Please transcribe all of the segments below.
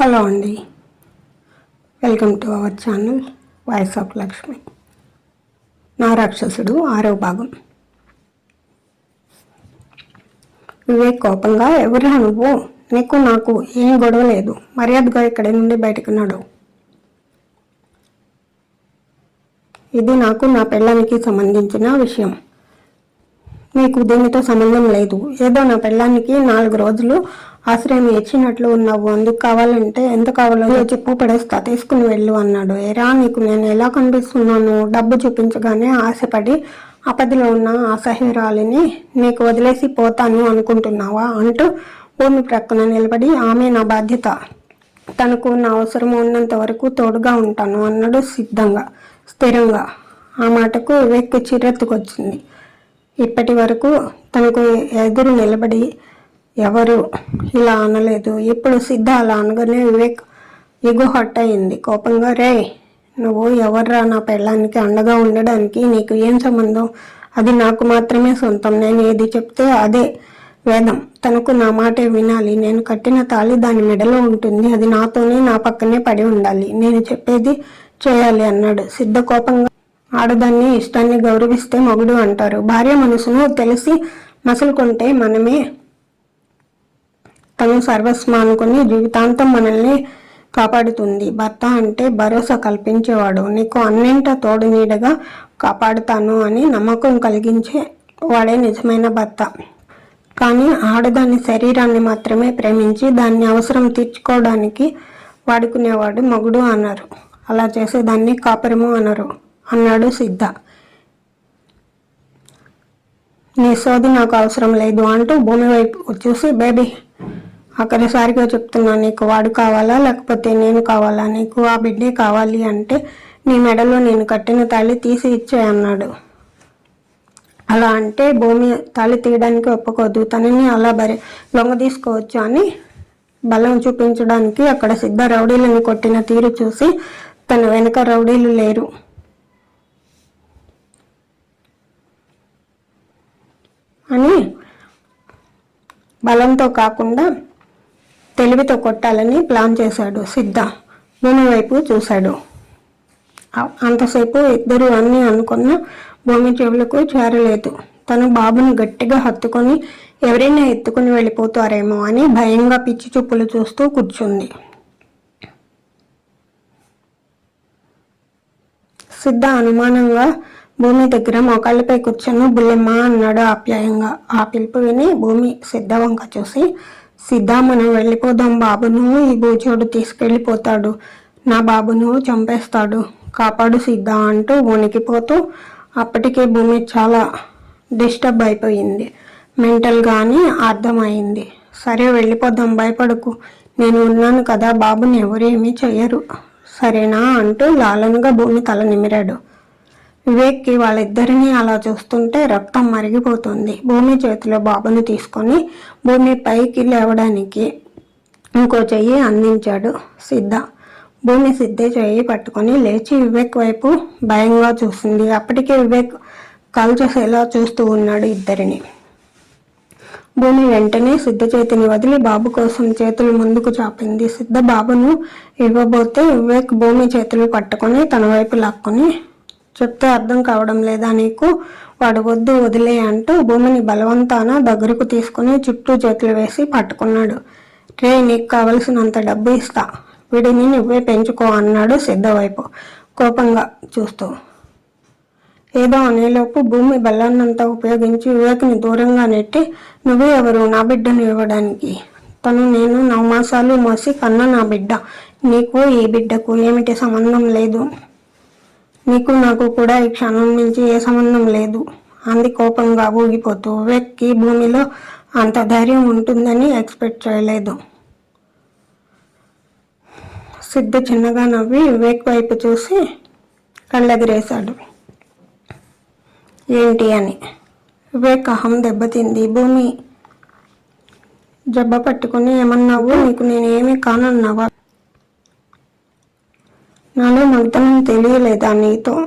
Hello అండి. Welcome to our channel voice of Lakshmi. నా రాక్షసుడు ఆరవ భాగం. వివేక్ కోపంగా ఎవరా నువ్వు? నీకు నాకు ఏం గొడవ లేదు. మర్యాదగా ఇక్కడి నుండి బయటకు నడు. ఇది నాకు నా పెళ్ళానికి సంబంధించిన విషయం. నీకు దీనితో సంబంధం లేదు. ఏదో నా పెళ్ళానికి నాలుగు రోజులు ఆశ్రయం ఇచ్చినట్లు ఉన్నావు. అందుకు కావాలంటే ఎంత కావాలో చెప్పు పడేస్తా తీసుకుని వెళ్ళు అన్నాడు. ఎరా నీకు నేను ఎలా కనిపిస్తున్నాను డబ్బు చూపించగానే ఆశపడి ఆపదలో ఉన్న అసహ్యురాలిని నీకు వదిలేసి పోతాను అనుకుంటున్నావా అంటూ భూమి ప్రక్కన నిలబడి ఆమె నా బాధ్యత. తనకు నా అవసరం ఉన్నంత వరకు తోడుగా ఉంటాను అన్నాడు సిద్ధంగా స్థిరంగా. ఆ మాటకు వివేక్ చిరెత్తుకొచ్చింది ఇప్పటి వరకు తనకు ఎదురు నిలబడి ఎవరు ఇలా అనలేదు. ఇప్పుడు సిద్ధ అలా అనగానే వివేక్ ఎగు హట్ అయింది. కోపంగా రే నువ్వు ఎవర్రా నా పెళ్ళానికి అండగా ఉండడానికి? నీకు ఏం సంబంధం? అది నాకు మాత్రమే సొంతం. నేను ఏది చెప్తే అదే వేదం. తనకు నా మాటే వినాలి. నేను కట్టిన తాళి దాని మెడలో ఉంటుంది. అది నాతోనే నా పక్కనే పడి ఉండాలి. నేను చెప్పేది చేయాలి అన్నాడు. సిద్ధ కోపంగా ఆడదాన్ని ఇష్టాన్ని గౌరవిస్తే మొగుడు అంటారు. భార్య మనసును తెలిసి మసులుకుంటే మనమే తను సర్వస్వం అనుకుని జీవితాంతం మనల్ని కాపాడుతుంది. భర్త అంటే భరోసా కల్పించేవాడు. నీకు అన్నింట తోడు నీడగా కాపాడుతాను అని నమ్మకం కలిగించే వాడే నిజమైన భర్త. కానీ ఆడదాని శరీరాన్ని మాత్రమే ప్రేమించి దాన్ని అవసరం తీర్చుకోవడానికి వాడుకునేవాడు మగుడు అన్నారు అలా చేసేదాన్ని కాపురము అనరు అన్నాడు సిద్ధ. నీ సోది నాకు అవసరం లేదు అంటూ భూమి వైపు చూసి బేబీ ఆఖరిసారిగా చెప్తున్నా నీకు వాడు కావాలా? లేకపోతే నేను కావాలా? నీకు ఆ బిడ్డే కావాలి అంటే నీ మెడలో నేను కట్టిన తాళి తీసి ఇచ్చే అన్నాడు. అలా అంటే భూమి తాళి తీయడానికి ఒప్పుకోదు. తనని అలా బరి లొంగ తీసుకోవచ్చు అని బలం చూపించడానికి అక్కడ సిద్ధ రౌడీలను కొట్టిన తీరు చూసి తన వెనుక రౌడీలు లేరు. అని బలంతో కాకుండా తెలివితో కొట్టాలని ప్లాన్ చేశాడు సిద్ధ. భూమి వైపు చూశాడు. అంతసేపు ఇద్దరు అన్ని అనుకున్న భూమి చెవులకు చేరలేదు. తను బాబును గట్టిగా హత్తుకొని ఎవరైనా ఎత్తుకుని వెళ్ళిపోతారేమో అని భయంగా పిచ్చి చూపులు చూస్తూ కూర్చుంది. సిద్ధ అనుమానంగా భూమి దగ్గర మోకాళ్ళపై కూర్చొని బుల్లెమ్మ అన్నాడు ఆప్యాయంగా. ఆ పిలుపు విని భూమి సిద్ధ వంక చూసి సిద్ధా మనం వెళ్ళిపోదాం బాబును ఈ బూచోడు తీసుకెళ్ళిపోతాడు. నా బాబును చంపేస్తాడు. కాపాడు సిద్ధా అంటూ వణికిపోతూ అప్పటికే భూమి చాలా డిస్టర్బ్ అయిపోయింది. మెంటల్గానే అర్థమైంది. సరే వెళ్ళిపోదాం భయపడకు. నేను ఉన్నాను కదా బాబుని ఎవరేమీ చేయరు సరేనా అంటూ లాలనగా భూమి తల నిమిరాడు. వివేక్కి వాళ్ళిద్దరినీ అలా చూస్తుంటే రక్తం మరిగిపోతుంది. భూమి చేతిలో బాబుని తీసుకొని భూమి పైకి లేవడానికి ఇంకో చెయ్యి అందించాడు సిద్ధ. భూమి సిద్ధే చెయ్యి పట్టుకొని లేచి వివేక్ వైపు భయంగా చూసింది. అప్పటికే వివేక్ కాల్చేసేలా చూస్తూ ఉన్నాడు ఇద్దరిని. భూమి వెంటనే సిద్ధ చేతిని వదిలి బాబు కోసం చేతులు ముందుకు చాపింది. సిద్ధ బాబును ఇవ్వబోతే వివేక్ భూమి చేతులు పట్టుకొని తన వైపు లాక్కొని చెప్తే అర్థం కావడం లేదా నీకు? వాడు వద్దు వదిలే అంటూ భూమిని బలవంతాన దగ్గరకు తీసుకుని చుట్టూ చేతులు వేసి పట్టుకున్నాడు. రే నీకు కావలసినంత డబ్బు ఇస్తా. వీడిని నువ్వే పెంచుకో అన్నాడు సిద్ధవైపు కోపంగా చూస్తూ. ఏదో అనేలోపు భూమి బలాన్నంతా ఉపయోగించి వివేక్ని దూరంగా నెట్టి నువ్వు ఎవరు? నా బిడ్డను ఇవ్వడానికి. తను నేను నవమాసాలు మోసి కన్న నా బిడ్డ. నీకు ఈ బిడ్డకు ఏమిటి సంబంధం లేదు. నీకు నాకు కూడా ఈ క్షణం నుంచి ఏ సంబంధం లేదు. అంది కోపంగా ఊగిపోతూ. వివేక్కి భూమిలో అంత ధైర్యం ఉంటుందని ఎక్స్పెక్ట్ చేయలేదు. సిద్ధ చిన్నగా నవ్వి వివేక్ వైపు చూసి కళ్ళెదిరేశాడు ఏంటి అని. వివేక్ అహం దెబ్బతింది. భూమి జబ్బ పట్టుకుని ఏమన్నావు నీకు నేనేమీ కానన్నావా? నాలో మగతనం తెలియలేదా నీతో?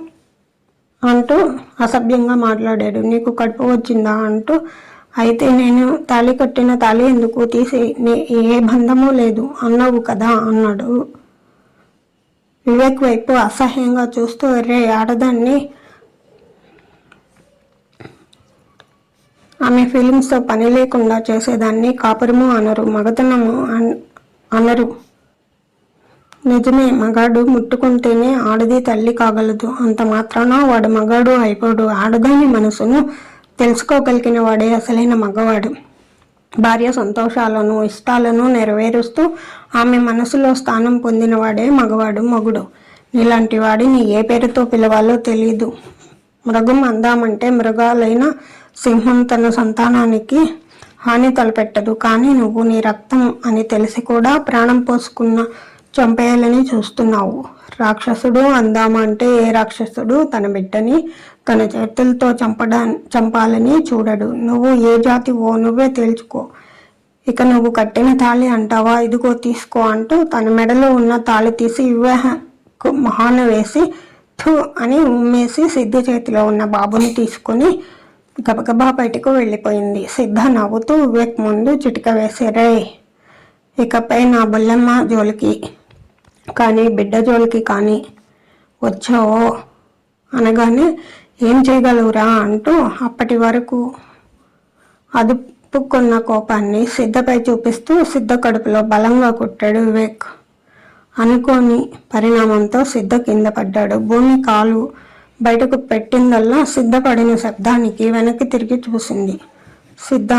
అంటూ అసభ్యంగా మాట్లాడాడు. నీకు కడుపు వచ్చిందా? అంటూ. అయితే నేను తాళి కట్టిన తాళి ఎందుకు తీసి? ఏ బంధము లేదు. అన్నావు కదా? అన్నాడు. వివేక్ వైపు అసహ్యంగా చూస్తూ రే ఆడదాన్ని. ఆమె ఫీలింగ్స్తో పని లేకుండా చేసేదాన్ని కాపురము అనరు మగతనము అన్- అనరు. నిజమే మగాడు ముట్టుకుంటేనే ఆడది తల్లి కాగలదు. అంత మాత్రాన వాడు మగాడు అయిపోడు. ఆడదాని మనసును తెలుసుకోగలిగిన వాడే అసలైన మగవాడు. భార్య సంతోషాలను ఇష్టాలను నెరవేరుస్తూ ఆమె మనసులో స్థానం పొందినవాడే మగవాడు మగుడు. నీలాంటి వాడిని ఏ పేరుతో పిలవాలో తెలియదు మృగం అందామంటే మృగాలైన సింహం తన సంతానానికి హాని తలపెట్టదు. కానీ నువ్వు నీ రక్తం అని తెలిసి కూడా ప్రాణం పోసుకున్న చంపేయాలని చూస్తున్నావు. రాక్షసుడు అందామంటే ఏ రాక్షసుడు తన బిడ్డని తన చేతులతో చంపడా చంపాలని చూడడు. నువ్వు ఏ జాతివో నువ్వే తేల్చుకో. ఇక నువ్వు కట్టిన తాళి అంటావా? ఇదిగో తీసుకో అంటూ తన మెడలో ఉన్న తాళి తీసి వివాహకు మహాన వేసి థు అని ఉమ్మేసి సిద్ధ చేతిలో ఉన్న బాబుని తీసుకొని గబగబా బయటకు వెళ్ళిపోయింది. సిద్ధ నవ్వుతూ వివేక్ ముందు చిటిక వేసి రే ఇకపై నా బుల్లమ్మ జోలికి కానీ బిడ్డ జోలికి కానీ వచ్చావో అనగానే ఏం చేయగలవురా అంటూ అప్పటి వరకు అదుపుకున్న కోపాన్ని సిద్ధపై చూపిస్తూ సిద్ధ కడుపులో బలంగా కొట్టాడు వివేక్. అనుకోని పరిణామంతో సిద్ధ కింద పడ్డాడు. భూమి కాలు బయటకు పెట్టిందల్లా సిద్ధపడిన శబ్దానికి వెనక్కి తిరిగి చూసింది. సిద్ధ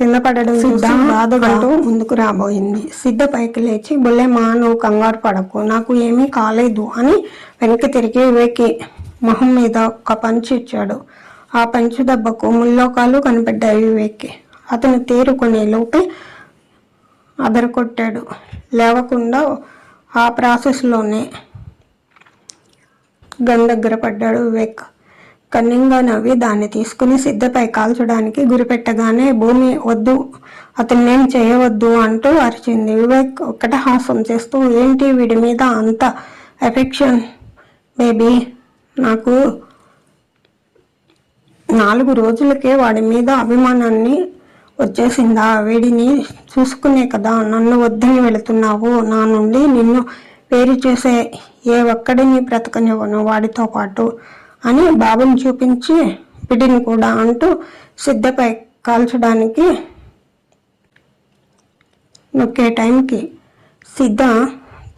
కింద పడడం సిద్ధ బాధగా ముందుకు రాబోయింది. సిద్ధ పైకి లేచి బుల్లెమా నువ్వు కంగారు పడకు. నాకు ఏమీ కాలేదు అని వెనక్కి తిరిగి వివేకి మొహం మీద ఒక పంచు ఇచ్చాడు. ఆ పంచు దెబ్బకు ముల్లోకాలు కనిపెట్టాయి వివేక్కి. అతను తేరుకునే లోపే అదరకొట్టాడు లేవకుండా ఆ ప్రాసెస్లోనే గన్ దగ్గర పడ్డాడు వివేక్. కన్నింగా నవ్వి దాన్ని తీసుకుని సిద్ధపై కాల్చడానికి గురిపెట్టగానే భూమి వద్దు అతన్నేం చేయవద్దు అంటూ అరిచింది. వివేక్ ఒక్కట చేస్తూ ఏంటి వీడి మీద అంత ఎఫెక్షన్? బేబీ నాకు నాలుగు రోజులకే వాడి మీద అభిమానాన్ని వచ్చేసిందా? వీడిని చూసుకునే కదా నన్ను వద్దని వెళుతున్నావు. నా నుండి నిన్ను వేరు చేసే ఏ ఒక్కడిని బ్రతకనివ్వను వాడితో పాటు. అని బాబుని చూపించి పిడిని కూడా అంటూ సిద్ధపై కాల్చడానికి నొక్కే టైంకి సిద్ధ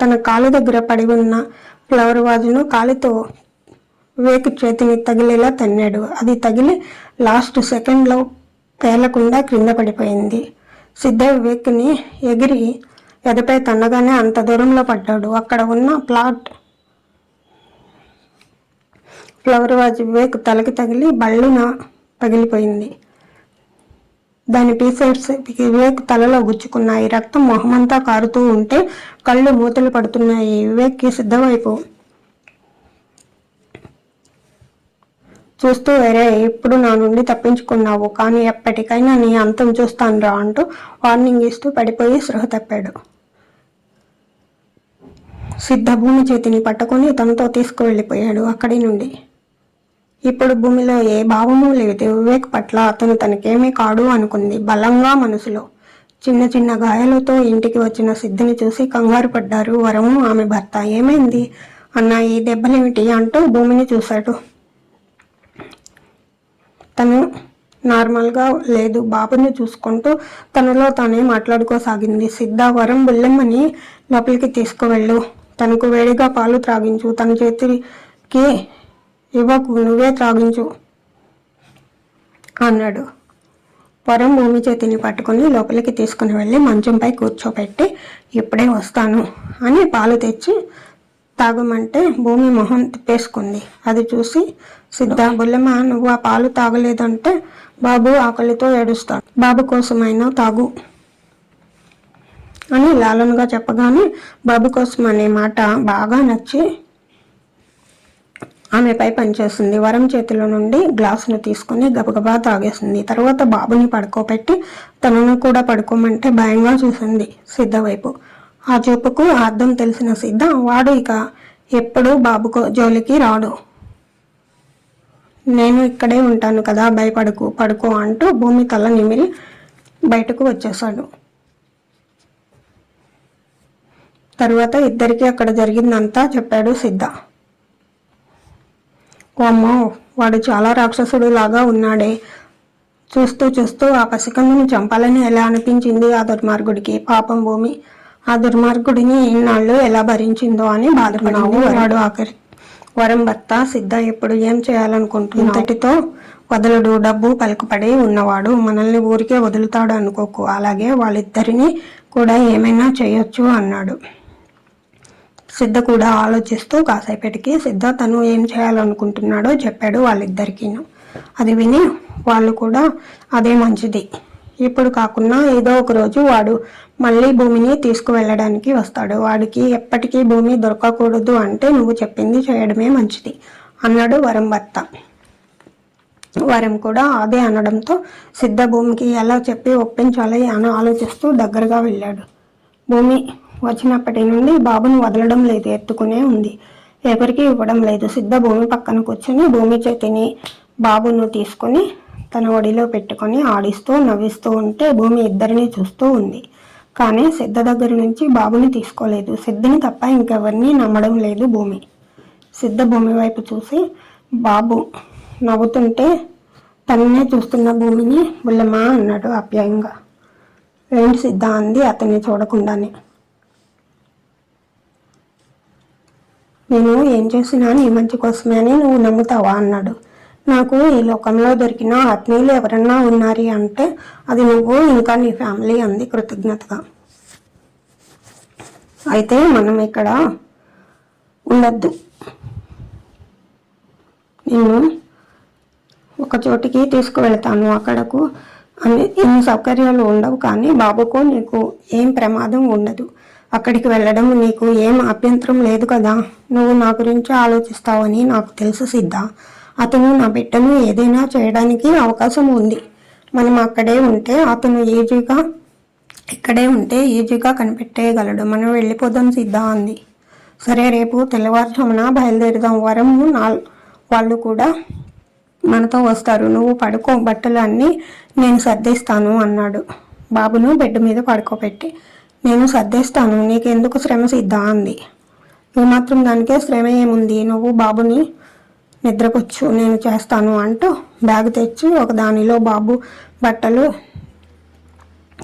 తన కాలు దగ్గర పడి ఉన్న ఫ్లవర్ వాజును కాలితో వేకు చేతిని తగిలేలా తన్నాడు. అది తగిలి లాస్ట్ సెకండ్లో పేలకుండా క్రింద పడిపోయింది. సిద్ధ వివేక్ని ఎగిరి ఎదపై తన్నగానే అంత దూరంలో పడ్డాడు. అక్కడ ఉన్న ప్లాట్ ఫ్లవర్ వాజ్ వివేక్ తలకి తగిలి బళ్ళున పగిలిపోయింది. దాని పీసెట్స్ వివేక్ తలలో గుచ్చుకున్నాయి. రక్తం మొహమంతా కారుతూ ఉంటే కళ్ళు మూతలు పడుతున్నాయి. వివేక్కి సిద్ధవైపు చూస్తూ వేరే ఇప్పుడు నా నుండి తప్పించుకున్నావు. కానీ ఎప్పటికైనా నీ అంతం చూస్తానురా అంటూ వార్నింగ్ ఇస్తూ పడిపోయి సృహ తప్పాడు. సిద్ధ భూమి చేతిని పట్టుకొని తనతో తీసుకువెళ్ళిపోయాడు అక్కడి నుండి. ఇప్పుడు భూమిలో ఏ భావము లేదు వివేక్ పట్ల అతను తనకేమీ కాడు అనుకుంది బలంగా మనసులో. చిన్న చిన్న గాయాలతో ఇంటికి వచ్చిన సిద్ధిని చూసి కంగారు పడ్డారు. వరము ఆమె భర్త. ఏమైంది? అన్న ఈ దెబ్బలేమిటి? అంటూ భూమిని చూశాడు. తను నార్మల్గా లేదు. బాబుని చూసుకుంటూ తనలో తానే మాట్లాడుకోసాగింది. సిద్ధ వరం బుల్లెమ్మని లోపలికి తీసుకువెళ్ళు. తనకు వేడిగా పాలు త్రాగించు. తన చేతికి ఇవ్వకు నువ్వే త్రాగించు అన్నాడు. పొరం భూమి చేతిని పట్టుకొని లోపలికి తీసుకుని వెళ్ళి మంచంపై కూర్చోబెట్టి ఇప్పుడే వస్తాను అని పాలు తెచ్చి తాగమంటే భూమి మొహం తిప్పేసుకుంది. అది చూసి సిద్ధ బుల్లమ్మ నువ్వు ఆ పాలు తాగలేదంటే బాబు ఆకలితో ఏడుస్తాడు. బాబు కోసమైనా తాగు అని లాలన్గా చెప్పగానే బాబు కోసం అనే మాట బాగా నచ్చి ఆమెపై పనిచేస్తుంది. వరం చేతిలో నుండి గ్లాసును తీసుకుని గబగబా తాగేసింది తర్వాత బాబుని పడుకోబెట్టి తనను కూడా పడుకోమంటే భయంగా చూసింది సిద్ధ వైపు. ఆ చూపుకు అర్థం తెలిసిన సిద్ధ వాడు ఇక ఎప్పుడూ బాబుకు జోలికి రాడు. నేను ఇక్కడే ఉంటాను కదా భయపడకు పడుకో అంటూ భూమి తల నిమిరి బయటకు వచ్చేశాడు. తరువాత ఇద్దరికి అక్కడ జరిగిందంతా చెప్పాడు సిద్ధ. ఓ అమ్మో వాడు చాలా రాక్షసుడు లాగా ఉన్నాడే. చూస్తూ చూస్తూ ఆ పసికందుని చంపాలని ఎలా అనిపించింది ఆ దుర్మార్గుడికి? పాపం భూమి. ఆ దుర్మార్గుడిని ఇన్నాళ్ళు ఎలా భరించిందో అని బాధపడింది వాడు ఆఖరి. వరం భర్త సిద్ధ ఇప్పుడు ఏం చేయాలనుకుంటున్నా ఇంతటితో వదలడు. డబ్బు పలుకుపడి ఉన్నవాడు. మనల్ని ఊరికే వదులుతాడు అనుకోకు. అలాగే వాళ్ళిద్దరిని కూడా ఏమైనా చేయొచ్చు అన్నాడు. సిద్ధ కూడా ఆలోచిస్తూ కాసేపటికి సిద్ధ తను ఏం చేయాలనుకుంటున్నాడో చెప్పాడు వాళ్ళిద్దరికీను అది విని వాళ్ళు కూడా అదే మంచిది. ఇప్పుడు కాకుండా ఏదో ఒక రోజు వాడు మళ్ళీ భూమిని తీసుకువెళ్ళడానికి వస్తాడు. వాడికి ఎప్పటికీ భూమి దొరకకూడదు అంటే నువ్వు చెప్పింది చేయడమే మంచిది అన్నాడు వరం భర్త. వరం కూడా అదే అనడంతో సిద్ధ భూమికి ఎలా చెప్పి ఒప్పించాలి అని ఆలోచిస్తూ దగ్గరగా వెళ్ళాడు. భూమి వచ్చినప్పటి నుండి బాబును వదలడం లేదు ఎత్తుకునే ఉంది. ఎవరికి ఇవ్వడం లేదు. సిద్ధ భూమి పక్కన కూర్చొని భూమి చేతిని బాబును తీసుకొని తన ఒడిలో పెట్టుకొని ఆడిస్తూ నవ్విస్తూ ఉంటే భూమి ఇద్దరిని చూస్తూ ఉంది. కానీ సిద్ధ దగ్గర నుంచి బాబుని తీసుకోలేదు. సిద్ధని తప్ప ఇంకెవరిని నమ్మడం లేదు భూమి. సిద్ధ భూమి వైపు చూసి బాబు నవ్వుతుంటే తననే చూస్తున్న భూమిని బుల్లమా అన్నాడు ఆప్యాయంగా ఏంటి సిద్ధ అంది అతన్ని చూడకుండానే. నేను ఏం చేసినా నీ మంచి కోసమే అని నువ్వు నమ్ముతావా అన్నాడు. నాకు ఈ లోకంలో దొరికిన ఆత్మీయులు ఎవరన్నా ఉన్నారు అంటే అది నువ్వు ఇంకా నీ ఫ్యామిలీ అంది కృతజ్ఞతగా. అయితే మనం ఇక్కడ ఉండద్దు. నేను ఒక చోటికి తీసుకువెళ్తాను. అక్కడకు అన్ని ఎన్ని సౌకర్యాలు ఉండవు కానీ బాబుకు నీకు ఏం ప్రమాదం ఉండదు. అక్కడికి వెళ్ళడం నీకు ఏం అభ్యంతరం లేదు కదా? నువ్వు నా గురించి ఆలోచిస్తావని నాకు తెలుసు సిద్ధ. అతను నా బిడ్డను ఏదైనా చేయడానికి అవకాశం ఉంది. మనం అక్కడే ఉంటే అతను ఈజీగా ఇక్కడే ఉంటే ఈజీగా కనిపెట్టేయగలడు. మనం వెళ్ళిపోదాం సిద్ధ అంది. సరే రేపు తెల్లవారుజామున బయలుదేరుదాం. వరము నా వాళ్ళు కూడా మనతో వస్తారు. నువ్వు పడుకో బట్టలు అన్నీ నేను సర్దిస్తాను అన్నాడు. బాబును బెడ్ మీద పడుకోబెట్టి నేను సర్దేస్తాను నీకెందుకు శ్రమ సిద్ధా అంది. నువ్వు మాత్రం దానికే శ్రమ ఏముంది? నువ్వు బాబుని నిద్రకొచ్చు నేను చేస్తాను అంటూ బ్యాగ్ తెచ్చి ఒక దానిలో బాబు బట్టలు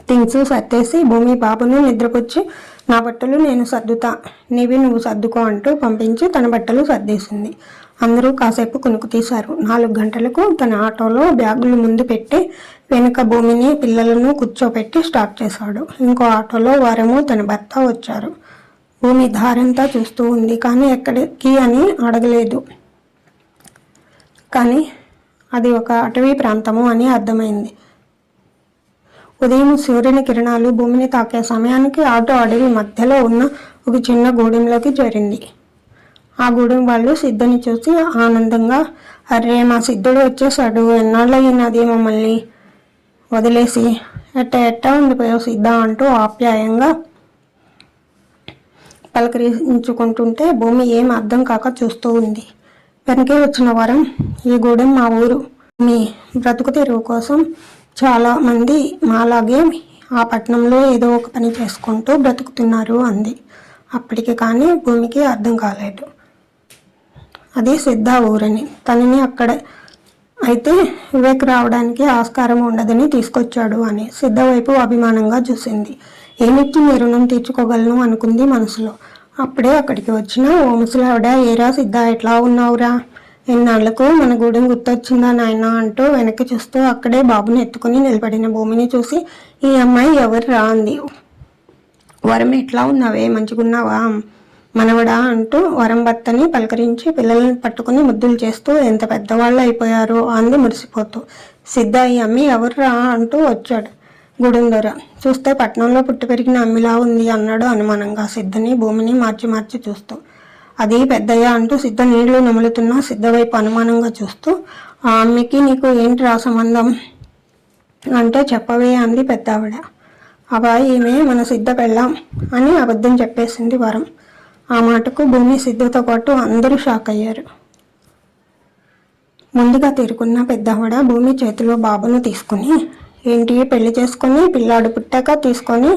థింగ్స్ సర్దేసి భూమి బాబును నిద్రకొచ్చి నా బట్టలు నేను సర్దుతా నీవి నువ్వు సర్దుకో అంటూ పంపించి తన బట్టలు సర్దేసింది. అందరూ కాసేపు కొనుక్కు తీశారు నాలుగు గంటలకు తన ఆటోలో బ్యాగులు ముందు పెట్టి వెనుక భూమిని పిల్లలను కూర్చోపెట్టి స్టార్ట్ చేశాడు. ఇంకో ఆటోలో వారము తన భర్త వచ్చారు. భూమి దారంతా చూస్తూ ఉంది. కానీ ఎక్కడికి అని అడగలేదు. కానీ అది ఒక అటవీ ప్రాంతము అని అర్థమైంది. ఉదయం సూర్యుని కిరణాలు భూమిని తాకే సమయానికి ఆటో అడవి మధ్యలో ఉన్న ఒక చిన్న గూడెంలోకి చేరింది. ఆ గూడెం వాళ్ళు సిద్ధని చూసి ఆనందంగా అరే మా సిద్ధుడు వచ్చేసాడు. ఎన్నాళ్ళయ్యినది మమ్మల్ని వదిలేసి? ఎట్ట ఎట్ట ఉండిపోయావు సిద్ధ? అంటూ ఆప్యాయంగా పలకరించుకుంటుంటే భూమి ఏం అర్థం కాక చూస్తూ ఉంది. వెనకే వచ్చిన వారం ఈ గూడెం మా ఊరు. మీ బ్రతుకు తెరువు కోసం చాలా మంది మాలాగే ఆ పట్టణంలో ఏదో ఒక పని చేసుకుంటూ బ్రతుకుతున్నారు అంది. అప్పటికి కానీ భూమికి అర్థం కాలేదు. అది సిద్ధ ఊరని. తనని అక్కడ అయితే వివేక్ రావడానికి ఆస్కారం ఉండదని తీసుకొచ్చాడు అని సిద్ధ వైపు అభిమానంగా చూసింది. ఏమిటి మీ రుణం తీర్చుకోగలను అనుకుంది మనసులో. అప్పుడే అక్కడికి వచ్చిన ఓ ముసలావిడ ఏరా సిద్ధ ఎట్లా ఉన్నావురా? ఎన్నాళ్ళకు మన గూడెం గుర్తొచ్చిందా నాయన? అంటూ వెనక్కి చూస్తూ అక్కడే బాబుని ఎత్తుకుని నిలబడిన భూమిని చూసి ఈ అమ్మాయి ఎవరు రా అంది. వరం ఎట్లా ఉన్నావే? మంచిగున్నావా? మనవడా అంటూ వరం భర్తని పలకరించి పిల్లల్ని పట్టుకుని ముద్దులు చేస్తూ ఎంత పెద్దవాళ్ళు అయిపోయారో అంది మురిసిపోతూ. సిద్ధ అమ్మి ఎవర్రా? అంటూ వచ్చాడు. గుడుందర చూస్తే పట్నంలో పుట్టి పెరిగిన అమ్మిలా ఉంది అన్నాడు అనుమానంగా సిద్ధని భూమిని మార్చి మార్చి చూస్తూ. అది పెద్దయ్య అంటూ సిద్ధ నీళ్ళు నములుతున్నా సిద్ధ వైపు అనుమానంగా చూస్తూ ఆ అమ్మికి నీకు ఏంటి రా సంబంధం? అంటే చెప్పవే అంది పెద్దావిడ. అబ్బా ఈమె మన సిద్ధ పెళ్ళాం అని అబద్ధం చెప్పేసింది వరం. ఆ మాటకు భూమి సిద్ధతో పాటు అందరూ షాక్ అయ్యారు ముందుగా తీరుకున్న పెద్దవాడ భూమి చేతిలో బాబును తీసుకుని ఏంటి పెళ్ళి చేసుకొని పిల్లాడు పుట్టాక తీసుకొని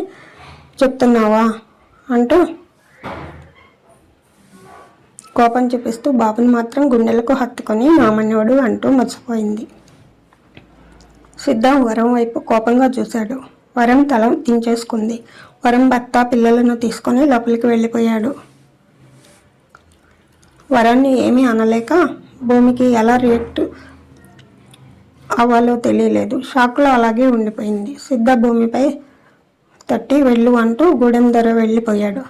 చెప్తున్నావా? అంటూ కోపం చూపిస్తూ బాబుని మాత్రం గుండెలకు హత్తుకొని మామన్నోడు అంటూ మర్చిపోయింది. సిద్ధ వరం వైపు కోపంగా చూశాడు. వరం తల దించేసుకుంది. వరం భర్త పిల్లలను తీసుకొని లోపలికి వెళ్ళిపోయాడు. వరాన్ని ఏమీ అనలేక భూమికి ఎలా రియాక్ట్ అవ్వాలో తెలియలేదు. షాక్లో అలాగే ఉండిపోయింది. సిద్ధ భూమిపై తట్టి వెళ్ళు అంటూ గూడెం ధర వెళ్ళిపోయాడు.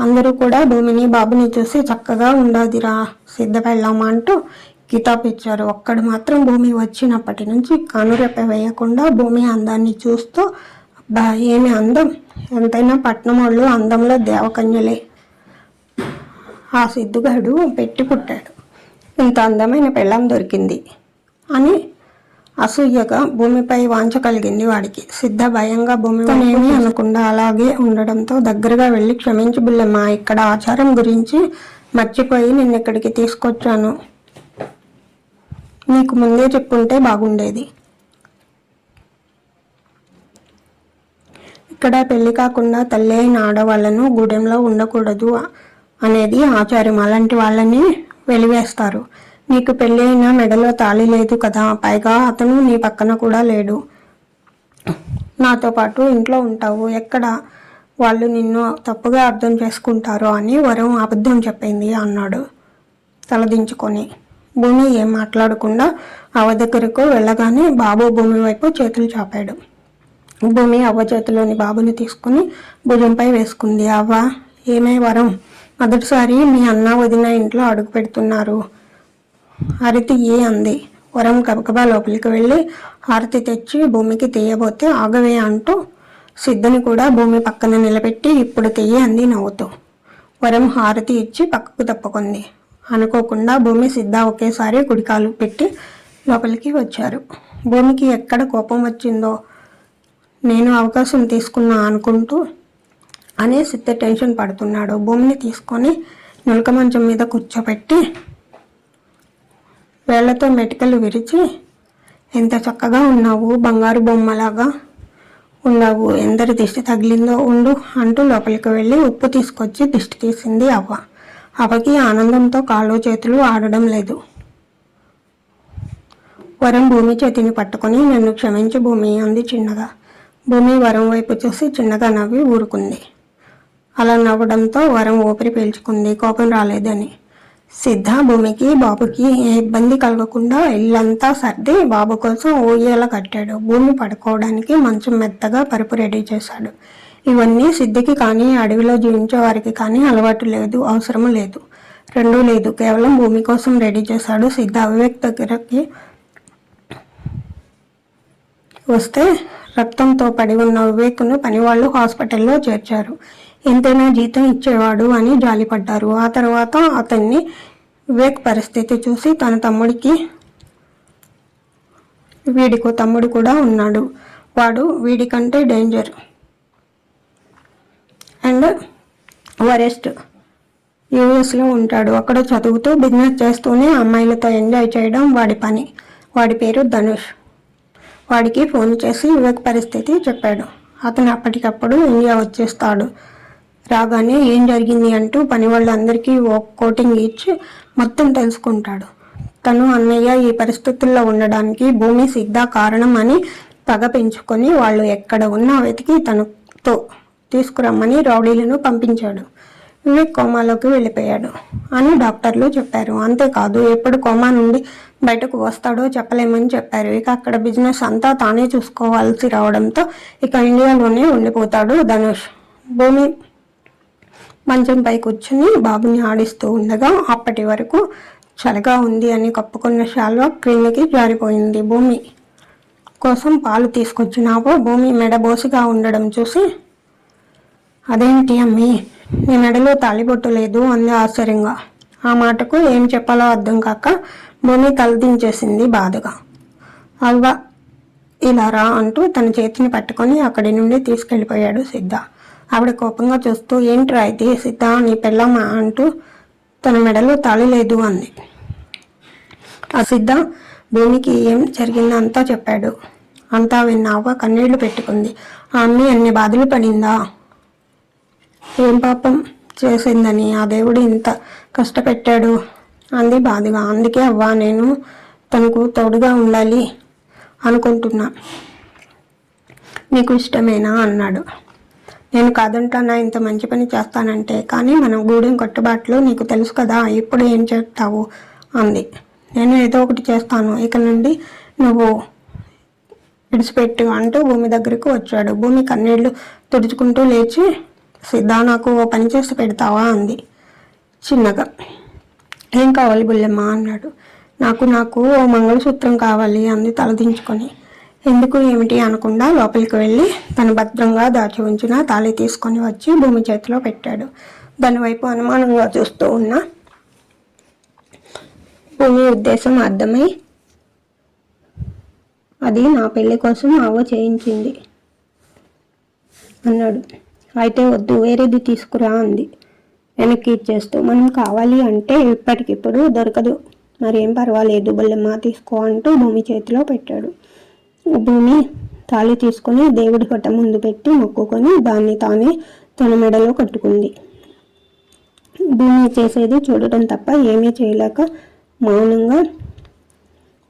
అందరూ కూడా భూమిని బాబుని చూసి చక్కగా ఉండాదిరా సిద్ధ వెళ్ళామా అంటూ కితాబ్ ఇచ్చారు. ఒక్కడు మాత్రం భూమి వచ్చినప్పటి నుంచి కనురెప్ప వేయకుండా భూమి అందాన్ని చూస్తూ అబ్బా ఏమి అందం? ఎంతైనా పట్నం వాళ్ళు అందంలో దేవకన్యలే. ఆ సిద్ధుగాడు పెట్టి పుట్టాడు. ఇంత అందమైన పెళ్ళం దొరికింది అని అసూయగా భూమిపై వాంఛ కలిగింది వాడికి. సిద్ధ భయంగా భూమి ఏమీ అనకుండా అలాగే ఉండడంతో దగ్గరగా వెళ్ళి క్షమించి బుల్లెమ్మ ఇక్కడ ఆచారం గురించి మర్చిపోయి నిన్ను ఇక్కడికి తీసుకొచ్చాను. నీకు ముందే చెప్పుంటే బాగుండేది. ఇక్కడ పెళ్ళి కాకుండా తల్లి అయిన ఆడవాళ్ళను గూడెంలో ఉండకూడదు. అనేది ఆచారం. అలాంటి వాళ్ళని వెలివేస్తారు. నీకు పెళ్ళి అయినా మెడలో తాళి లేదు కదా పైగా అతను నీ పక్కన కూడా లేడు. నాతో పాటు ఇంట్లో ఉంటావు. ఎక్కడ వాళ్ళు నిన్ను తప్పుగా అర్థం చేసుకుంటారు అని వరం అబద్ధం చెప్పింది అన్నాడు తలదించుకొని. భూమి ఏం మాట్లాడకుండా అవ దగ్గరకు వెళ్ళగానే బాబు భూమి వైపు చేతులు చాపాడు. భూమి అవ్వ చేతిలోని బాబుని తీసుకుని భుజంపై వేసుకుంది. అవ్వ ఏమే వరం మొదటిసారి మీ అన్న వదిన ఇంట్లో అడుగు పెడుతున్నారు. హారతి ఏ అంది. వరం గబగబా లోపలికి వెళ్ళి హారతి తెచ్చి భూమికి తీయబోతే ఆగవే అంటూ సిద్ధని కూడా భూమి పక్కన నిలబెట్టి ఇప్పుడు తెయ్యి అంది నవ్వుతూ. వరం హారతి ఇచ్చి పక్కకు తప్పుకుంది. అనుకోకుండా భూమి సిద్ధ ఒకేసారి గుడికాలు పెట్టి లోపలికి వచ్చారు. భూమికి ఎక్కడ కోపం వచ్చిందో నేను అవకాశం తీసుకున్నా అనుకుంటూ అనే సిద్ధ టెన్షన్ పడుతున్నాడు. భూమిని తీసుకొని నులక మంచం మీద కూర్చోబెట్టి వేళ్ళతో మెటికలు విరిచి ఎంత చక్కగా ఉన్నావు బంగారు బొమ్మలాగా ఉన్నావు. ఎందరి దిష్టి తగిలిందో ఉండు అంటూ లోపలికి వెళ్ళి ఉప్పు తీసుకొచ్చి దిష్టి తీసింది అవ్వ. అవ్వకి ఆనందంతో కాళ్ళు చేతులు ఆడడం లేదు. వరం భూమి చేతిని పట్టుకొని నన్ను క్షమించి భూమి అంది చిన్నగా. భూమి వరం వైపు చూసి చిన్నగా నవ్వి ఊరుకుంది. అలా నవ్వడంతో వరం ఊపిరి పీల్చుకుంది. కోపం రాలేదని. సిద్ధ భూమికి బాబుకి ఏ ఇబ్బంది కలగకుండా ఇల్లంతా సర్ది బాబు కోసం ఊయ్యేలా కట్టాడు. భూమి పడుకోవడానికి మంచం మెత్తగా పరుపు రెడీ చేశాడు. ఇవన్నీ సిద్ధికి కానీ అడవిలో జీవించే వారికి కానీ అలవాటు లేదు అవసరం లేదు. రెండూ లేదు. కేవలం భూమి కోసం రెడీ చేశాడు సిద్ధ. అవివేక్ దగ్గరకి వస్తే రక్తంతో పడి ఉన్న వివేక్ను పనివాళ్ళు హాస్పిటల్లో చేర్చారు. ఎంతైనా జీతం ఇచ్చేవాడు అని జాలిపడ్డారు. ఆ తర్వాత అతన్ని వివేక్ పరిస్థితి చూసి తన తమ్ముడికి వీడికో తమ్ముడు కూడా ఉన్నాడు. వాడు వీడికంటే డేంజర్ అండ్ వరెస్ట్ యూఎస్లో ఉంటాడు. అక్కడ చదువుతూ బిజినెస్ చేస్తూనే అమ్మాయిలతో ఎంజాయ్ చేయడం వాడి పని. వాడి పేరు ధనుష్. వాడికి ఫోన్ చేసి వివేక్ పరిస్థితి చెప్పాడు. అతను అప్పటికప్పుడు ఇండియా వచ్చేస్తాడు. రాగానే ఏం జరిగింది అంటూ పని వాళ్ళందరికీ ఓ కోటింగ్ ఇచ్చి మొత్తం తెలుసుకుంటాడు. తను అన్నయ్య ఈ పరిస్థితుల్లో ఉండడానికి భూమి సిద్ధ కారణం అని పగ పెంచుకొని వాళ్ళు ఎక్కడ ఉన్నా వెతికి తనతో తీసుకురమ్మని రౌడీలను పంపించాడు. వివేక్ కోమాలోకి వెళ్ళిపోయాడు. అని డాక్టర్లు చెప్పారు. అంతేకాదు ఎప్పుడు కోమా నుండి బయటకు వస్తాడో చెప్పలేమని చెప్పారు. ఇక అక్కడ బిజినెస్ అంతా తానే చూసుకోవాల్సి రావడంతో ఇక ఇండియాలోనే ఉండిపోతాడు ధనుష్. భూమి మంచంపై కూర్చుని బాబుని ఆడిస్తూ ఉండగా అప్పటి వరకు చలిగా ఉంది అని కప్పుకున్న శాల్వా క్రిందికి జారిపోయింది భూమి. కోసం పాలు తీసుకొచ్చినావో భూమి మెడబోసిగా ఉండడం చూసి అదేంటి అమ్మి? నీ మెడలో తాలిబొట్టు లేదు అంది ఆశ్చర్యంగా. ఆ మాటకు ఏం చెప్పాలో అర్థం కాక భూమి తలదించేసింది బాధగా. అల్వా ఇలా రా అంటూ తన చేతిని పట్టుకొని అక్కడి నుండి తీసుకెళ్ళిపోయాడు సిద్ధ. ఆవిడ కోపంగా చూస్తూ ఏంట్రా ఇది? సిద్ధ నీ పెళ్ళమ్మా అంటూ తన మెడలో తాళి లేదు అంది. ఆ సిద్ధ భూమికి ఏం జరిగిందో అంతా చెప్పాడు. అంతా విన్నాక కన్నీళ్ళు పెట్టుకుంది. ఆ అమ్మి అన్ని బాధలు పడిందా? ఏం పాపం చేసిందని? ఆ దేవుడు ఇంత కష్టపెట్టాడు అంది బాధగా. అందుకే అవ్వా నేను తనకు తోడుగా ఉండాలి అనుకుంటున్నా. నీకు ఇష్టమేనా? అన్నాడు. నేను కాదంటానా ఇంత మంచి పని చేస్తానంటే? కానీ మనం గూడెం కట్టుబాట్లు నీకు తెలుసు కదా ఇప్పుడు ఏం చెప్తావు అంది. నేను ఏదో ఒకటి చేస్తాను. ఇక నుండి నువ్వు విడిచిపెట్టు అంటూ భూమి దగ్గరికి వచ్చాడు. భూమి కన్నీళ్ళు తుడుచుకుంటూ లేచి సిద్ధా నాకు ఓ పని చేసి పెడతావా? అంది చిన్నగా. ఏం కావాలి బుల్లెమ్మ? అన్నాడు. నాకు నాకు ఓ మంగళసూత్రం కావాలి అంది తలదించుకొని. ఎందుకు ఏమిటి అనకుండా లోపలికి వెళ్ళి తను భద్రంగా దాచి ఉంచిన తాళి తీసుకొని వచ్చి భూమి చేతిలో పెట్టాడు. దాని వైపు అనుమానంగా చూస్తూ ఉన్న భూమి ఉద్దేశం అర్థమై అది నా పెళ్ళి కోసం ఆవ చేయించింది అన్నాడు. అయితే వద్దు వేరేది తీసుకురా అంది. వెనక్కి ఇచ్చేస్తూ మనం కావాలి అంటే ఇప్పటికిప్పుడు దొరకదు. మరేం పర్వాలేదు బల్లెమ్మ తీసుకో అంటూ భూమి చేతిలో పెట్టాడు. భూమి తాళి తీసుకొని దేవుడి పట్ట ముందు పెట్టి మొక్కుకొని దాన్ని తానే తన మెడలో కట్టుకుంది. భూమి చేసేది చూడటం తప్ప ఏమీ చేయలేక మౌనంగా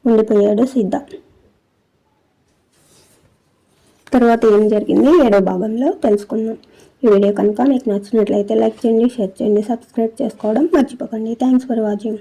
ఉండిపోయాడు సిద్ధ తర్వాత ఏం జరిగింది ఏడో భాగంలో తెలుసుకుందాం. ఈ వీడియో కనుక మీకు నచ్చినట్లయితే లైక్ చేయండి షేర్ చేయండి సబ్స్క్రైబ్ చేసుకోవడం మర్చిపోకండి. Thanks for watching.